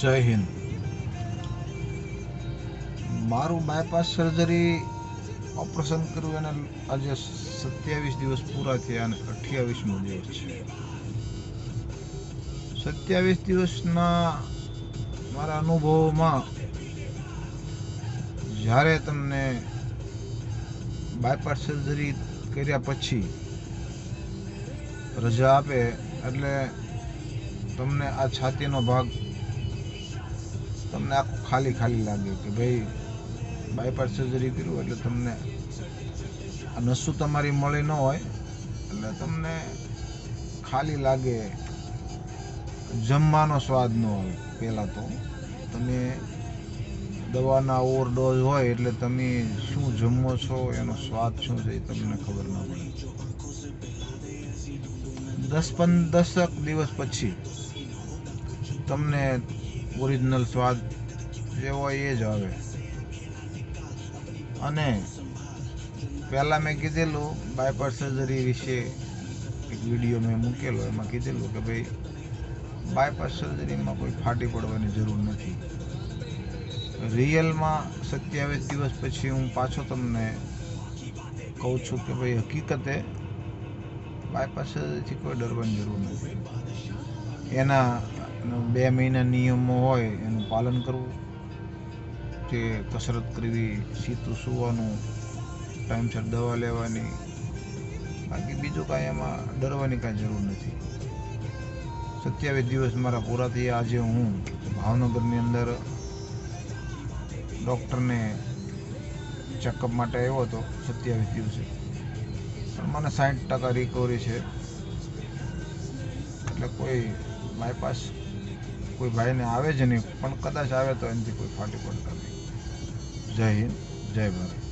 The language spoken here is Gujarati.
જય હિન્દ. મારું બાયપાસ સર્જરી ઓપરેશન કર્યું એને આજે સત્યાવીસ દિવસ પૂરા થયા અને અઠ્યાવીસમો દિવસ છે. સત્યાવીસ દિવસના મારા અનુભવોમાં જ્યારે તમને બાયપાસ સર્જરી કર્યા પછી રજા આપે એટલે તમને આ છાતીનો ભાગ તમને આખું ખાલી ખાલી લાગે કે ભાઈ બાયપાસ સર્જરી કર્યું એટલે તમને આ નસું તમારી મળી ન હોય, એટલે તમને ખાલી લાગે જમવાનો સ્વાદ ન હોય પહેલાં તો. તમે દવાના ઓવરડોઝ હોય એટલે તમે શું જમો છો, એનો સ્વાદ શું છે એ તમને ખબર ના પડે. દસ પંદ દસક દિવસ પછી તમને ઓરિજિનલ સ્વાદ જે હોય એ જ આવે. અને પહેલાં મેં કીધેલું બાયપાસ સર્જરી વિશે એક વીડિયો મેં મૂકેલો, એમાં કીધેલું કે ભાઈ, બાયપાસ સર્જરીમાં કોઈ ફાટી પડવાની જરૂર નથી. રિયલમાં સત્યાવીસ દિવસ પછી હું પાછો તમને કહું છું કે ભાઈ, હકીકતે બાયપાસ સર્જરીથી કોઈ ડરવાની જરૂર નથી. એના બે મહિના નિયમો હોય, એનું પાલન કરવું. કે કસરત કરવી, સીતું સૂવાનું ટાઈમસર દવા લેવાની. બાકી બીજું કાંઈ એમાં ડરવાની કાંઈ જરૂર નથી. સત્યાવીસ દિવસ મારા પૂરા થયા આજે હું ભાવનગરની અંદર ડૉક્ટરને ચેકઅપ માટે આવ્યો હતો, સત્યાવીસ દિવસે. પણ મને સાઠ ટકા રિકવરી છે. એટલે કોઈ બાયપાસ કોઈ ભાઈને આવે જ નહીં, પણ કદાચ આવે તો એનાથી કોઈ ફાટી પડતા નહીં. જય હિન્દ, જય ભારત.